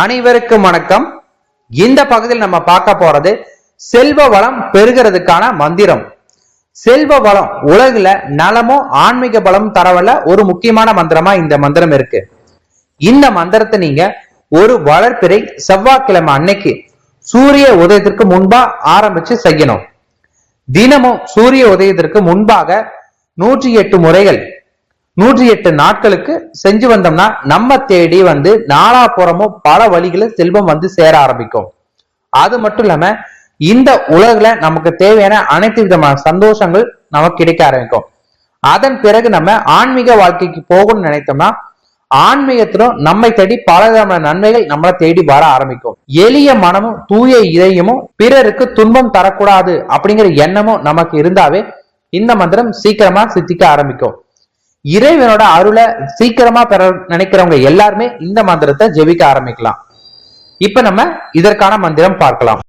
அனைவருக்கும் வணக்கம். இந்த பகுதியில் நம்ம பார்க்க போறது செல்வ வளம் பெருகிறதுக்கான மந்திரம். செல்வ வளம் உலகுல நலமும் ஆன்மீக பலம் தரவல்ல ஒரு முக்கியமான மந்திரமா இந்த மந்திரம் இருக்கு. இந்த மந்திரத்தை நீங்க ஒரு வளர்ப்பிறை செவ்வாய்க்கிழமை அன்னைக்கு சூரிய உதயத்திற்கு முன்பா ஆரம்பிச்சு செய்யணும். தினமும் சூரிய உதயத்திற்கு முன்பாக நூற்றி எட்டு முறைகள் நூற்றி எட்டு நாட்களுக்கு செஞ்சு வந்தோம்னா நம்ம தேடி வந்து நாலாபுறமும் பல வழிகளில் செல்வம் வந்து சேர ஆரம்பிக்கும். அது மட்டும் இல்லாம இந்த உலகில நமக்கு தேவையான அனைத்து விதமான சந்தோஷங்கள் நமக்கு கிடைக்க ஆரம்பிக்கும். அதன் பிறகு நம்ம ஆன்மீக வாழ்க்கைக்கு போகணும்னு நினைத்தோம்னா ஆன்மீகத்திலும் நம்மை தேடி பல விதமான நன்மைகள் நம்மளை தேடி வர ஆரம்பிக்கும். எளிய மனமும் தூய இதயமும் பிறருக்கு துன்பம் தரக்கூடாது அப்படிங்கிற எண்ணமும் நமக்கு இருந்தாவே இந்த மந்திரம் சீக்கிரமா சித்திக்க ஆரம்பிக்கும். இறைவனோட அருளை சீக்கிரமா பெற நினைக்கிறவங்க எல்லாருமே இந்த மந்திரத்தை ஜெபிக்க ஆரம்பிக்கலாம். இப்ப நம்ம இதற்கான மந்திரம் பார்க்கலாம்.